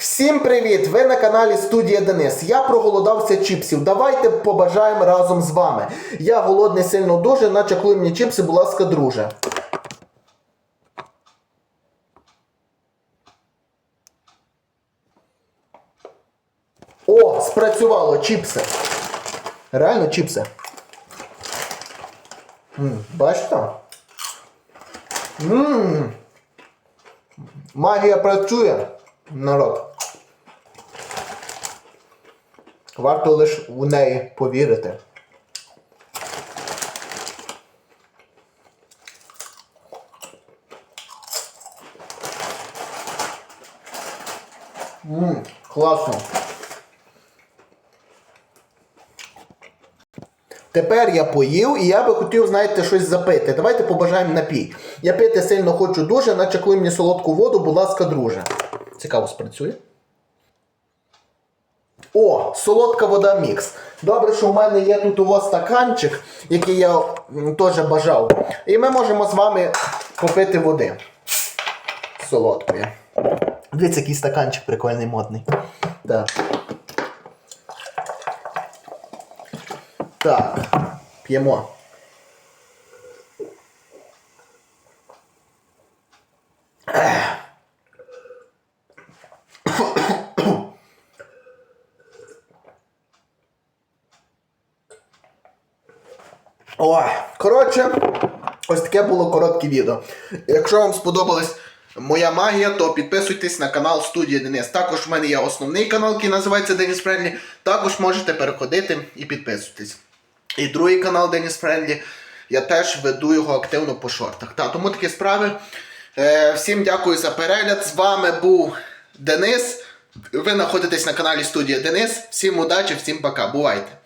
Всім привіт! Ви на каналі Студія Денис. Я проголодався чіпсів. Давайте побажаємо разом з вами. Я голодний сильно дуже, наче коли мені чіпси, будь ласка, друже. О, спрацювало чіпси. Реально чіпси. Бачите? Ммм. Магія працює, народ. Варто лише в неї повірити. Ммм, класно. Тепер я поїв і я би хотів, знаєте, щось запити. Давайте побажаємо напій. Я пити сильно хочу дуже, наче коли мені солодку воду, будь ласка, друже. Цікаво спрацює. О, солодка вода мікс. Добре, що в мене є тут у вас стаканчик, який я теж бажав. І ми можемо з вами попити води. Солодкої. Дивіться, який стаканчик прикольний модний. Так. Так, п'ємо. Ой, коротше, ось таке було коротке відео. Якщо вам сподобалась моя магія, то підписуйтесь на канал Студія Денис. Також в мене є основний канал, який називається Деніс Френдлі. Також можете переходити і підписуватись. І другий канал Деніс Френдлі. Я теж веду його активно по шортах. Та, тому такі справи. Е, всім дякую за перегляд. З вами був Денис. Ви знаходитесь на каналі Студія Денис. Всім удачі, всім пока. Бувайте!